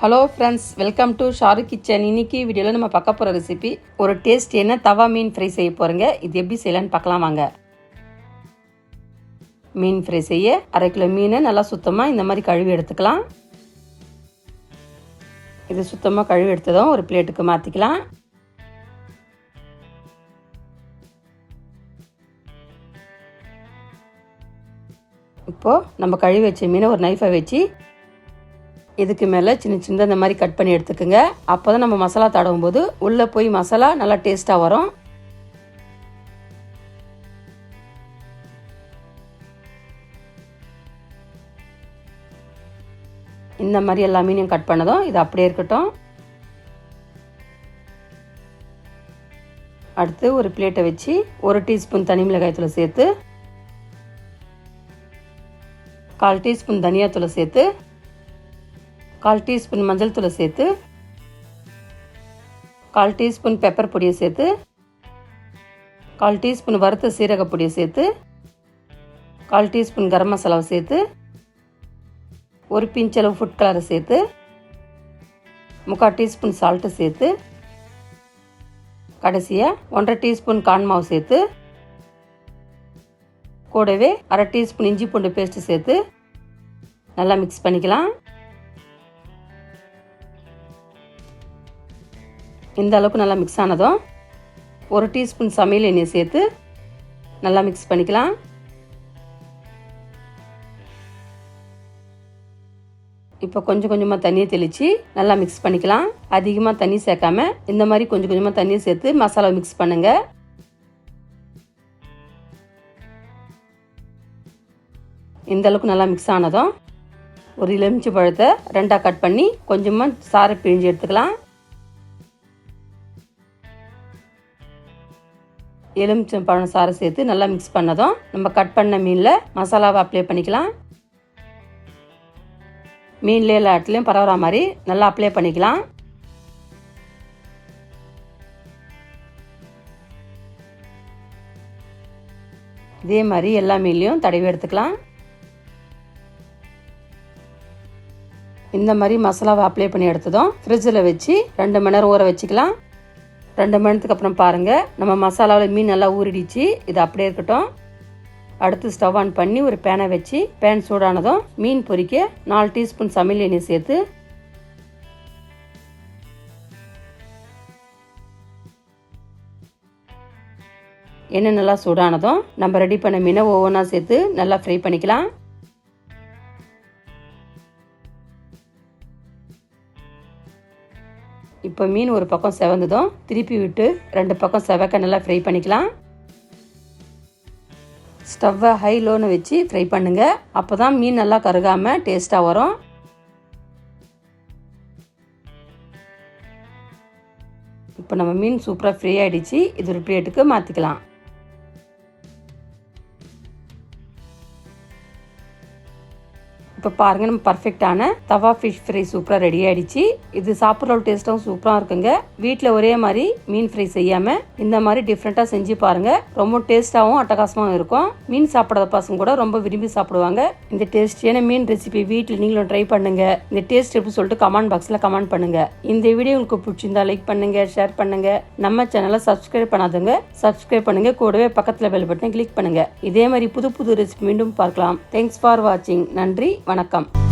Hello friends welcome to Sharu kitchen இன்னைக்கு வீடியோவில் நம்ம பார்க்க போகிற ரெசிபி ஒரு டேஸ்ட் என்ன தவா மீன் ஃப்ரை செய்ய போகிறோங்க இது எப்படி செய்யலான்னு பார்க்கலாம் வாங்க. மீன் ஃப்ரை செய்ய அரை கிலோ மீனை நல்லா சுத்தமாக இந்த மாதிரி கழுவி எடுத்துக்கலாம். இது சுத்தமாக கழுவி எடுத்ததும் ஒரு பிளேட்டுக்கு மாற்றிக்கலாம் இப்போது நம்ம கழுவி வச்ச மீனை ஒரு நைஃபை வச்சு இதுக்கு மேலே சின்ன சின்ன இந்த மாதிரி கட் பண்ணி எடுத்துக்கோங்க. அப்போ தான் நம்ம மசாலா தடவும் போது உள்ளே போய் மசாலா நல்லா டேஸ்ட்டாக வரும். இந்த மாதிரி எல்லா மீனையும் கட் பண்ணதும் இது அப்படியே இருக்கட்டும். அடுத்து ஒரு பிளேட்டை வச்சு ஒரு டீஸ்பூன் தனி மிளகாய்த்தூள் சேர்த்து கால் டீஸ்பூன் தனியாத்தூளை சேர்த்து கால் டீஸ்பூன் மஞ்சள் தூளை சேர்த்து கால் டீஸ்பூன் பெப்பர் பொடியை சேர்த்து கால் டீஸ்பூன் வறுத்த சீரக பொடியை சேர்த்து கால் டீஸ்பூன் கரம் மசாலாவை சேர்த்து ஒரு பிஞ்சளவு ஃபுட் கலரை சேர்த்து முக்கால் டீஸ்பூன் சால்ட்டு சேர்த்து கடைசியாக ஒன்றரை டீஸ்பூன் கான் மாவு சேர்த்து கூடவே அரை டீஸ்பூன் இஞ்சி பூண்டு பேஸ்ட்டு சேர்த்து நல்லா மிக்ஸ் பண்ணிக்கலாம். இந்த அளவுக்கு நல்லா மிக்ஸ் ஆனதும் ஒரு டீஸ்பூன் சமையல் எண்ணெய் சேர்த்து நல்லா மிக்ஸ் பண்ணிக்கலாம். இப்போ கொஞ்சம் கொஞ்சமாக தண்ணியை தெளித்து நல்லா மிக்ஸ் பண்ணிக்கலாம். அதிகமாக தண்ணி சேர்க்காம இந்த மாதிரி கொஞ்சம் கொஞ்சமாக தண்ணியை சேர்த்து மசாலா மிக்ஸ் பண்ணுங்கள் இந்த அளவுக்கு நல்லா மிக்ஸ் ஆனதும் ஒரு எலுமிச்சை பழத்தை ரெண்டாக கட் பண்ணி கொஞ்சமாக சாரை பிழிஞ்சு எடுத்துக்கலாம். எலுமிச்சம் பழம் சாறு சேர்த்து நல்லா மிக்ஸ் பண்ணதும் நம்ம கட் பண்ண மீனில் மசாலாவை அப்ளை பண்ணிக்கலாம். மீன்ல எல்லா இடத்துலையும் பரவுற மாதிரி நல்லா அப்ளை பண்ணிக்கலாம். இதே மாதிரி எல்லா மீன்லேயும் தடவி எடுத்துக்கலாம். இந்த மாதிரி மசாலாவை அப்ளை பண்ணி எடுத்ததும் ஃப்ரிட்ஜில் வச்சு ரெண்டு மணி நேரம் ஊற வச்சுக்கலாம். ரெண்டு மணி நேரத்துக்கு அப்புறம் பாருங்கள் நம்ம மசாலாவில் மீன் நல்லா ஊறிடுச்சு. இது அப்படியே இருக்கட்டும். அடுத்து ஸ்டவ் ஆன் பண்ணி ஒரு பேனை வச்சு பேன் சூடானதும் மீன் பொரிக்க நாலு டீஸ்பூன் சமையல் எண்ணெய் சேர்த்து எண்ணெய் நல்லா சூடானதும் நம்ம ரெடி பண்ண மீனை ஒவ்வொன்றா சேர்த்து நல்லா ஃப்ரை பண்ணிக்கலாம். இப்போ மீன் ஒரு பக்கம் செவந்ததும் திருப்பி விட்டு ரெண்டு பக்கம் செவக்க நல்லா ஃப்ரை பண்ணிக்கலாம். ஸ்டவ்வை ஹை லோன்னு வச்சு ஃப்ரை பண்ணுங்கள் அப்போ தான் மீன் நல்லா கருகாமல் டேஸ்ட்டாக வரும். இப்போ நம்ம மீன் சூப்பராக ஃப்ரீ ஆகிடுச்சு இது ஒரு பிளேட்டுக்கு மாற்றிக்கலாம் இப்போ பாருங்கள் நம்ம பர்ஃபெக்டான தவா ஃபிஷ் ஃப்ரை சூப்பராக ரெடி ஆகிடுச்சு இது சாப்பிட்ற டேஸ்ட்டும் சூப்பராக இருக்குங்க. வீட்டில் ஒரே மாதிரி மீன் ஃப்ரை செய்யாமல் இந்த மாதிரி டிஃப்ரெண்ட்டாக செஞ்சு பாருங்கள் ரொம்ப டேஸ்ட்டாகவும் அட்டகாசமாகவும் இருக்கும். மீன் சாப்பிடாத பசங்க கூட ரொம்ப விரும்பி சாப்பிடுவாங்க. இந்த டேஸ்டியான மீன் ரெசிபி வீட்டில் நீங்களும் ட்ரை பண்ணுங்க. இந்த டேஸ்ட் எப்படி சொல்லிட்டு கமெண்ட் பாக்ஸில் கமெண்ட் பண்ணுங்க. இந்த வீடியோ உங்களுக்கு பிடிச்சிருந்தா லைக் பண்ணுங்க ஷேர் பண்ணுங்க. நம்ம சேனலை சப்ஸ்கிரைப் பண்ணாதவங்க சப்ஸ்கிரைப் பண்ணுங்க. கூடவே பக்கத்தில் பெல் பட்டனை கிளிக் பண்ணுங்க. இதே மாதிரி புது புது ரெசிபி மீண்டும் பார்க்கலாம். தேங்க்ஸ் ஃபார் வாட்சிங் நன்றி. வணக்கம்.